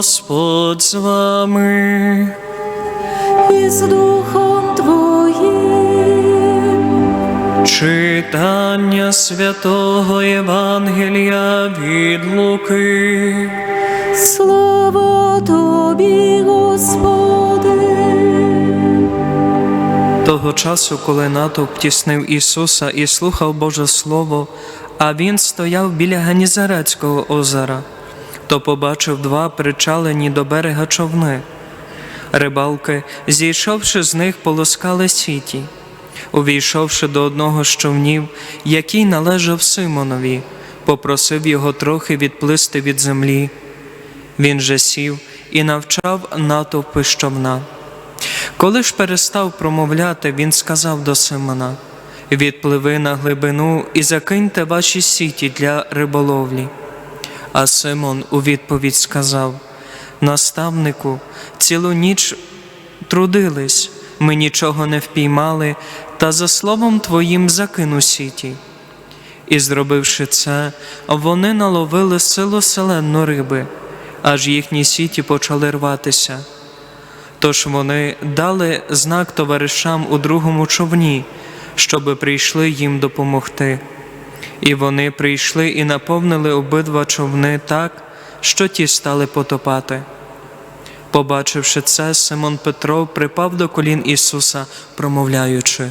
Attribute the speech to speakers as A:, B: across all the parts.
A: Господь з вами.
B: і з Духом Твоїм.
A: Читання святого Євангелія від Луки.
B: Слава Тобі, Господи.
A: Того часу, коли натовп тіснив Ісуса і слухав Боже Слово, а Він стояв біля Генізарецького озера, то побачив два причалені до берега човни. Рибалки, зійшовши з них, полоскали сіті. Увійшовши до одного з човнів, який належав Симонові, попросив його трохи відплисти від землі. Він же сів і навчав натовпи з човна. Коли ж перестав промовляти, він сказав до Симона: Відпливи на глибину і закиньте ваші сіті для риболовлі. А Симон у відповідь сказав: Наставнику, цілу ніч трудились, ми нічого не впіймали, та за словом твоїм закину сіті. І, зробивши це, вони наловили силу селенну риби, аж їхні сіті почали рватися. Тож вони дали знак товаришам у другому човні, щоби прийшли їм допомогти. І вони прийшли і наповнили обидва човни так, що ті стали потопати. Побачивши це, Симон Петро припав до колін Ісуса, промовляючи: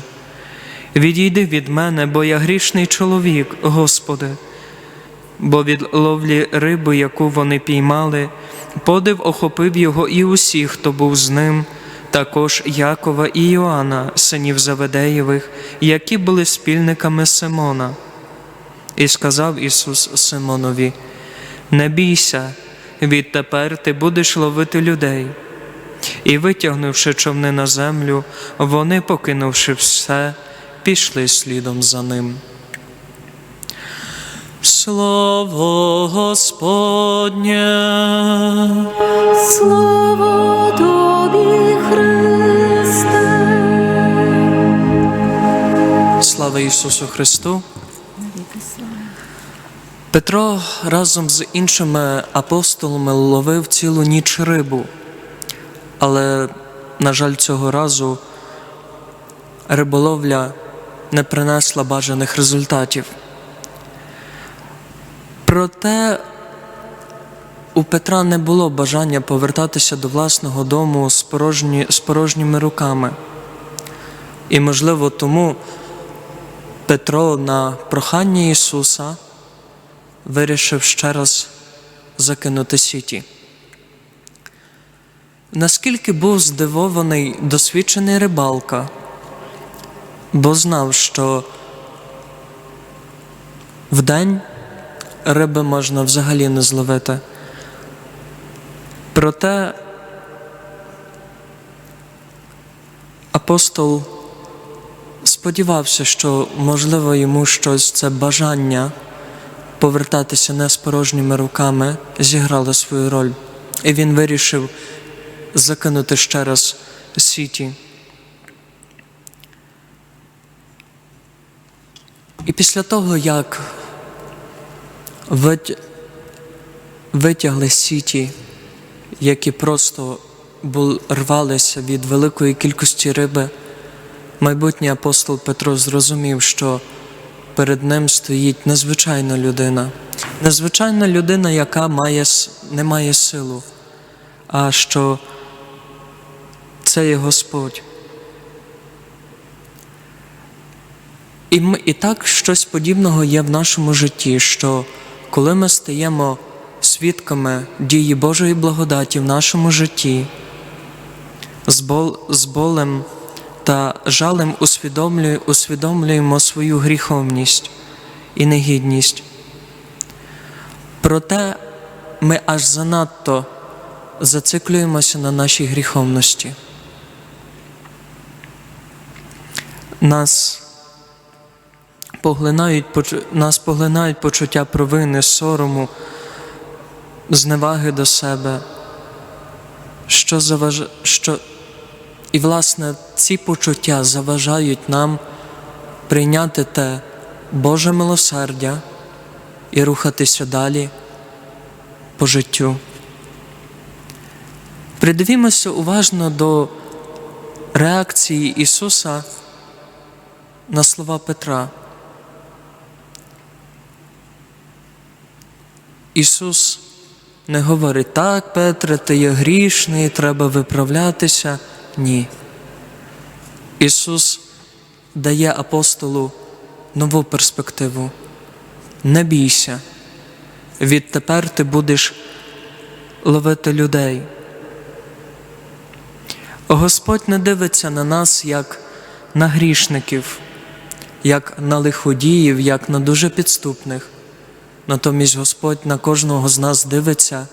A: Відійди від мене, бо я грішний чоловік, Господи. Бо від ловлі риби, яку вони піймали, подив охопив його і усіх, хто був з ним, також Якова і Йоанна, синів Заведеєвих, які були спільниками Симона. І сказав Ісус Симонові: Не бійся, відтепер ти будеш ловити людей. І, витягнувши човни на землю, вони, покинувши все, пішли слідом за ним. Слово Господнє,
B: Слава Тобі, Христе.
A: слава Ісусу Христу. Петро разом з іншими апостолами ловив цілу ніч рибу, але, на жаль, цього разу риболовля не принесла бажаних результатів. Проте у Петра не було бажання повертатися до власного дому з, порожні, з порожніми руками. І, можливо, тому Петро на прохання Ісуса вирішив ще раз закинути сіті. Наскільки був здивований досвідчений рибалка, бо знав, що вдень риби можна взагалі не зловити. Проте апостол сподівався, що можливо йому щось це бажання повертатися не з порожніми руками зіграло свою роль. І він вирішив закинути ще раз сіті. І після того, як витягли сіті, які просто рвалися від великої кількості риби, майбутній апостол Петро зрозумів, що перед ним стоїть незвичайна людина, незвичайна людина, яка має, не має силу, а що це є Господь. І, ми, і так щось подібного є в нашому житті, що коли ми стаємо свідками дії Божої благодаті в нашому житті, з, бол, з болем та жалем усвідомлює, усвідомлюємо свою гріховність і негідність. Проте ми аж занадто зациклюємося на нашій гріховності. Нас поглинають, нас поглинають почуття провини, сорому, зневаги до себе, що заваж... що... і, власне, ці почуття заважають нам прийняти те Боже милосердя і рухатися далі по життю. Придивімося уважно до реакції Ісуса на слова Петра. Ісус не говорить, так, Петре, ти є грішний, треба виправлятися. Ні. Ісус дає апостолу нову перспективу. Не бійся. Відтепер ти будеш ловити людей. Господь не дивиться на нас як на грішників, як на лиходіїв, як на дуже підступних. Натомість Господь на кожного з нас дивиться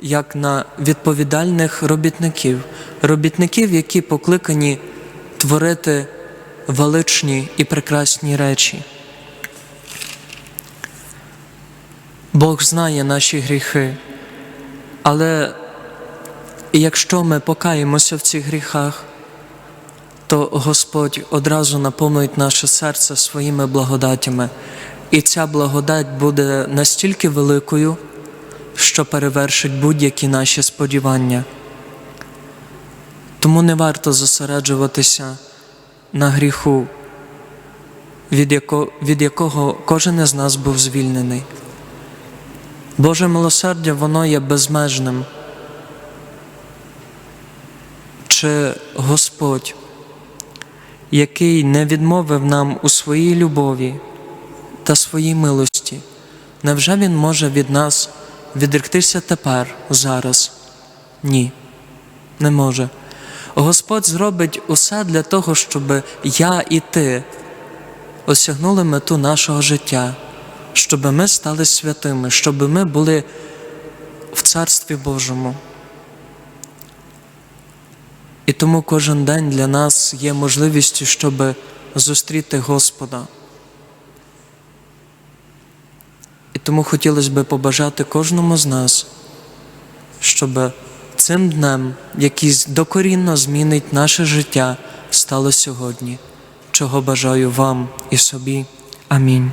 A: як на відповідальних робітників, робітників, які покликані творити величні і прекрасні речі. Бог знає наші гріхи, але якщо ми покаємося в цих гріхах, то Господь одразу наповнить наше серце своїми благодатями, і ця благодать буде настільки великою, що перевершить будь-які наші сподівання. Тому не варто зосереджуватися на гріху, від, яко, від якого кожен із нас був звільнений. Боже милосердя, воно є безмежним. Чи Господь, який не відмовив нам у своїй любові та своїй милості, невже Він може від нас відректися тепер, зараз? Ні, не може. Господь зробить усе для того, щоб я і ти осягнули мету нашого життя, щоб ми стали святими, щоб ми були в Царстві Божому. І тому кожен день для нас є можливістю, щоб зустріти Господа. І тому хотілося б побажати кожному з нас, щоб цим днем, який докорінно змінить наше життя, стало сьогодні, чого бажаю вам і собі. Амінь.